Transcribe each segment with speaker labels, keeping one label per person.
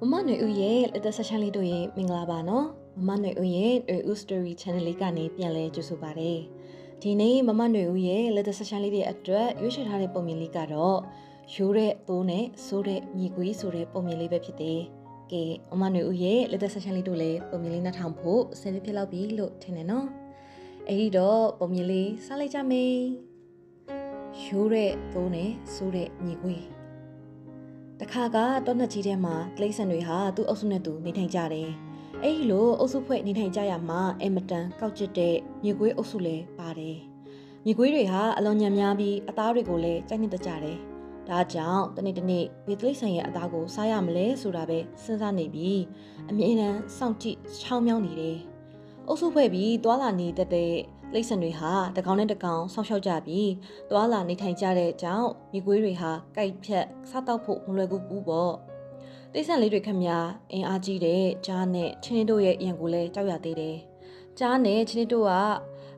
Speaker 1: မမຫນွေဦးရဲ့လက်သက်ဆက်ရှမ်းလေးတို့ရဲ့မင်္ဂလာပါနော်မမຫນွေဦးရဲ့ຫນွေဦး story channel လေးကနေပြန်လဲကြိုဆိုပါရစေဒီနေ့မမຫນွေဦးရဲ့လက်သက်ဆက်ရှမ်းလေးတွေအတွက်ရွေးချယ်ထားတဲ့ပုံမြင်လေးကတော့ရိုးတဲ့သိုးနဲ့ဆိုးတဲ့မြေကွေးဆိုတဲ့ပုံမြင်လေးပဲဖြစ်တယ်ကဲမမຫນွေဦးရဲ့လက်သက်ဆက်ရှမ်းလေးတို့လည်းပုံမြင်လေးနှထောင်ဖို့အဆင်ပြေဖြစ်လောက်ပြီလို့ထင်တယ်နော်အဲ့ဒီတော့ပုံမြင်လေးစလိုက်ကြမေးရိုးတဲ့သိုးနဲ့ဆိုးတဲ့မြေကွေး တခါကတောနက်ကြီးထဲမှာတိရစ္ဆာန်တွေဟာသူ့အုပ်စုနဲ့သူနေထိုင်ကြတယ်။အဲဒီလိုအုပ်စုဖွဲ့နေထိုင်ကြရမှာအင်မတန်ကောက်ကျစ်တဲ့မြေကွေးအုပ်စုလည်းပါတယ်။မြေကွေးတွေဟာအလွန်ညံများပြီးအသားတွေကိုလည်းကြိုက်နှစ်တကြတယ်။ဒါကြောင့်တနေ့တနေ့ဘယ်တိရစ္ဆာန်ရဲ့အသားကိုစားရမလဲဆိုတာပဲစဉ်းစားနေပြီးအမြဲတမ်းစောင့်ကြည့်ချောင်းမြောင်းနေတယ်။အုပ်စုဖွဲ့ပြီးသွာလာနေတတ်တဲ့ လိမ့်စံတွေဟာတကောင်နဲ့တကောင်ဆောက်ရှောက်ကြပြီးသွာလာနေထိုင်ကြတဲ့ကြောင့်မိကွေးတွေဟာကြိုက်ဖြတ်စားတောက်ဖို့မလွယ်ကူဘူးပေါ့တိဆန်လေးတွေခမများအင်အားကြီးတဲ့ကြားနဲ့ချင်းတို့ရဲ့အင်ကိုလည်းကြောက်ရသေးတယ်ကြားနဲ့ချင်းတို့က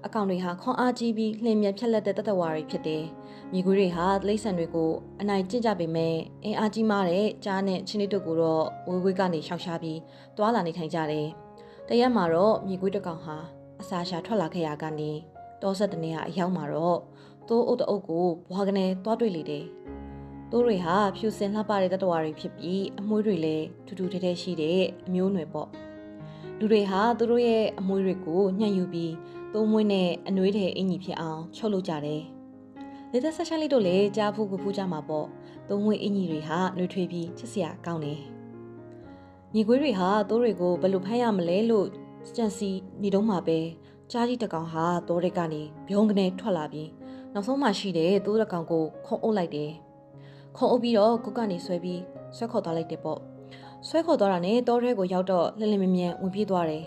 Speaker 1: အကောင်တွေဟာခွန်အားကြီးပြီးလှင်မြန်ဖြက်လက်တဲ့တတဝါတွေဖြစ်တယ်မိကွေးတွေဟာလိမ့်စံတွေကိုအနိုင်ကျင့်ကြပေမဲ့အင်အားကြီးမားတဲ့ကြားနဲ့ချင်းတို့ကိုတော့ဝေးဝေးကနေရှောက်ရှားပြီးသွာလာနေထိုင်ကြတယ်တရက်မှာတော့မိကွေးတစ်ကောင်ဟာ အစာရှာထွက်လာခဲ့ရကနေတောဆက်တနေကအရောက်မှာတော့သိုးအုပ်တအုပ်ကိုဘွားကနေတွားတွေ့လေတယ်။သိုးတွေဟာဖြူစင်လှပတဲ့တတဝါတွေဖြစ်ပြီးအမွှေးတွေလည်းထူးထူးထဲထဲရှိတဲ့အမျိုးအနွယ်ပေါ့။လူတွေဟာသူတို့ရဲ့အမွှေးတွေကိုညှက်ယူပြီးသိုးမွေးနဲ့အနှွေးတဲ့အင်ကြီးဖြစ်အောင်ချုပ်လုပ်ကြတယ်။လက်သက်ဆက်ရှလေးတို့လည်းကြားဖူးကဖူးကြမှာပေါ့။သိုးမွေးအင်ကြီးတွေဟာနှွေထွေးပြီးချစ်စရာကောင်းတယ်။မြေခွေးတွေဟာသိုးတွေကိုဘယ်လိုဖမ်းရမလဲလို့ ကြံစီနေတော့မှပဲကြားကြီးတကောင်ဟာတောတဲ့ကနေဘုံကနေထွက်လာပြီးနောက်ဆုံးမှရှိတဲ့သိုးတကောင်ကိုခုံအုပ်လိုက်တယ်ခုံအုပ်ပြီးတော့ကုတ်ကနေဆွဲပြီးဆွဲခေါ်သွားလိုက်တယ်ပေါ့ဆွဲခေါ်သွားတာနဲ့တောထဲကိုရောက်တော့လင်းလင်းမြမြဝင်ပြေးသွားတယ်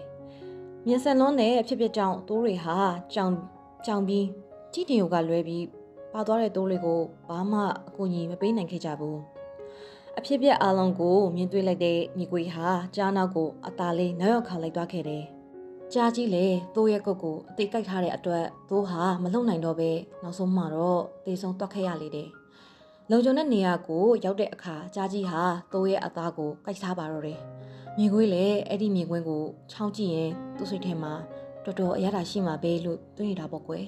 Speaker 1: မြင်ဆန်လွန်းတဲ့အဖြစ်ဖြစ်ကြောင့်သိုးတွေဟာကြောင်ကြောင်ပြီးကြည်တင်ယိုကလွဲပြီးပါသွားတဲ့သိုးတွေကိုဘာမှအကူအညီမပေးနိုင်ခဲ့ကြဘူးအဖြစ်ပြက်အလုံးကိုမြင်တွေ့လိုက်တဲ့ညီကွေဟာကြားနောက်ကိုအသာလေးနောက်ရောက်ခါလိုက်သွားခဲ့တယ် ကြားကြီးလေသိုးရဲ့ကုတ်ကိုအသေးကြိုက်ထားတဲ့အတွက်သိုးဟာမလုံနိုင်တော့ပဲနောက်ဆုံးမှတော့တေဆုံးတွက်ခဲ့ရလေတယ်။လုံခြုံတဲ့နေရာကိုရောက်တဲ့အခါကြားကြီးဟာသိုးရဲ့အသားကိုကြိုက်စားပါတော့တယ်။မြေခွေးလည်းအဲ့ဒီမြေခွင်းကိုချောင်းကြည့်ရင်သူ့စိတ်ထဲမှာတော်တော်အရသာရှိမှာပဲလို့တွေးနေတာပေါ့ကွယ်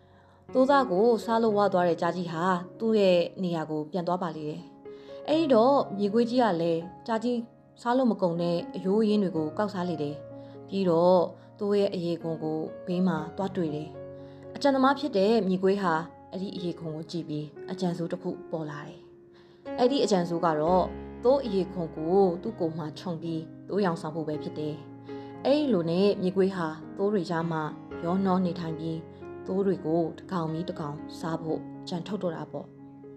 Speaker 1: ။သိုးသားကိုစားလို့ဝသွားတဲ့ကြားကြီးဟာသူ့ရဲ့နေရာကိုပြန်သွားပါလေတယ်။အဲ့ဒီတော့မြေခွေးကြီးကလည်းကြားကြီးစားလို့မကုန်တဲ့အယိုးရင်းတွေကိုကောက်စားလေတယ်။ပြီးတော့ သူ့ရဲ့အရေးခွန်ကိုဘေးမှာတွားတွေ့တယ်။အကြံသမားဖြစ်တဲ့မြေကွေးဟာအဲ့ဒီအရေးခွန်ကိုကြည့်ပြီးအကြံစိုးတစ်ခုပေါ်လာတယ်။အဲ့ဒီအကြံစိုးကတော့သူ့အရေးခွန်ကိုသူ့ကိုယ်မှခြုံပြီးသူ့ရောင်ဆောင်ဖို့ပဲဖြစ်တယ်။အဲ့ဒီလိုနဲ့မြေကွေးဟာသိုးတွေကြားမှာရောနှောနေထိုင်ပြီးသိုးတွေကိုတကောင်မီတကောင်စားဖို့ကြံထုတ်တော့တာပေါ့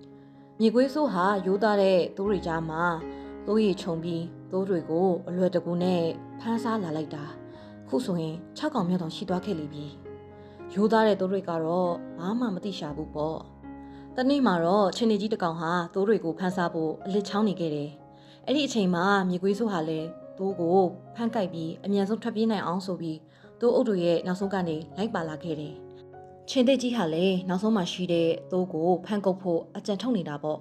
Speaker 1: ။မြေကွေးဆိုးဟာရိုးသားတဲ့သိုးတွေကြားမှာသိုးရီခြုံပြီးသိုးတွေကိုအလွယ်တကူနဲ့ဖမ်းစားလာလိုက်တာ။ ခုဆိုရင်6កောင်မြောက်တောင်ရှိသွားခဲ့လိမ့်ပြီရိုးသားတဲ့သိုးတွေကတော့ဘာမှမသိရှာဘူးပေါ့တနေ့မှာတော့ချင်းနေကြီးတကောင်ဟာသိုးတွေကိုဖမ်းစားဖို့အလစ်ချောင်းနေခဲ့တယ်အဲ့ဒီအချိန်မှာမြေကွေးဆိုးဟာလည်းသိုးကိုဖမ်းကိုက်ပြီးအမြန်ဆုံးထွက်ပြေးနိုင်အောင်ဆိုပြီးသိုးအုပ်တို့ရဲ့နောက်ဆုံးကနေလိုက်ပါလာခဲ့တယ်ချင်းသိကြီးဟာလည်းနောက်ဆုံးမှရှိတဲ့သိုးကိုဖမ်းကုတ်ဖို့အကြံထုတ်နေတာပေါ့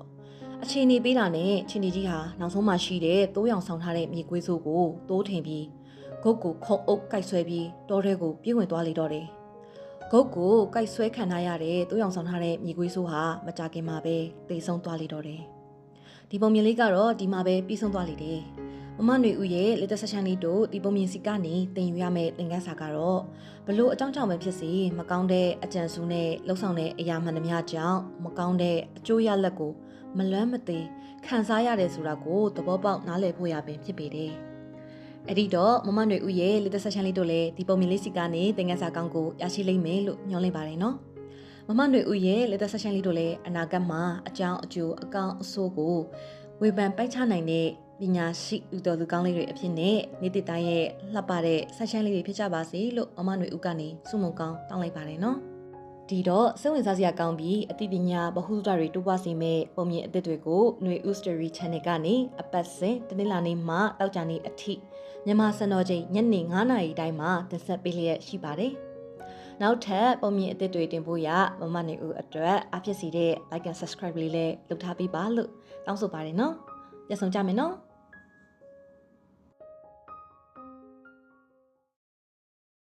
Speaker 1: အချိန်နေပေးတာနဲ့ချင်းတီကြီးဟာနောက်ဆုံးမှရှိတဲ့တိုးရောင်ဆောင်ထားတဲ့မြေကွေးစိုးကိုတိုးထင်ပြီး ဂုတ်ကိုခုံအုပ်ကိုက်ဆွဲပြီးတောထဲကိုပြေးဝင်သွားလေတော့တယ်။ဂုတ်ကိုကိုက်ဆွဲခံထားရတဲ့တိုးရောင်ဆောင်ထားတဲ့မြေကွေးဆိုးဟာမကြခင်မှာပဲတိတ်ဆုံးသွားလေတော့တယ်။ဒီပုံမြင်လေးကတော့ဒီမှာပဲပြီးဆုံးသွားလေတယ်။မမຫນွေဦးရဲ့လက်သက်ဆက်ချန်လေးတို့ဒီပုံမြင်စီကနေတင်ယူရမယ့်သင်ခန်းစာကတော့ဘလို့အကြောင်းကြောင့်ပဲဖြစ်စေမကောင်းတဲ့အကြံစူးနဲ့လှုပ်ဆောင်တဲ့အရာမှန်သမျှကြောင့်မကောင်းတဲ့အကျိုးရလက်ကိုမလွမ်းမသွေခံစားရတယ်ဆိုတာကိုသဘောပေါက်နားလည်ဖို့ရပင်ဖြစ်ပေတယ်။ အဲ့ဒီတော့မမຫນွေဦးရဲ့လက်သက်ဆက်ချန်လေးတို့လည်းဒီပုံမြင်လေးစီကနေသင်ခန်းစာကောင်းကိုရရှိလိမ့်မယ်လို့ညွှန်လင့်ပါတယ်နော်မမຫນွေဦးရဲ့လက်သက်ဆက်ချန်လေးတို့လည်းအနာဂတ်မှာအကြောင်းအကျိုးအကောင့်အဆိုးကိုဝေဖန်ပိုက်ချနိုင်တဲ့ပညာရှိလူတော်လူကောင်းလေးတွေအဖြစ်နဲ့နေတတိုင်းရဲ့လှပတဲ့ဆက်ချန်လေးတွေဖြစ်ကြပါစေလို့မမຫນွေဦးကနေဆုမွန်ကောင်းတောင်းလိုက်ပါတယ်နော် ဒီတော့စိတ်ဝင်စားစရာကောင်းပြီးအသိပညာဗဟုသုတတွေတိုးပွားစေမဲ့ပုံမြင်အသစ်တွေကိုຫນွေ Ustory Channel ကနေအပတ်စဉ်တနင်္လာနေ့မှတောက်ကြနေ့အထိမြန်မာစံတော်ချိန်ညနေ9:00နာရီတိုင်းမှာတင်ဆက်ပေးလျက်ရှိပါတယ်။နောက်ထပ်ပုံမြင်အသစ်တွေတင်ဖို့ရမမနေဦးအတွက်အဖြစ်စီတဲ့ like and subscribe လေးလည်းလုပ်ထားပေးပါလို့တောင်းဆိုပါတယ်နော်။ပြန်ဆောင်ကြမယ်နော်။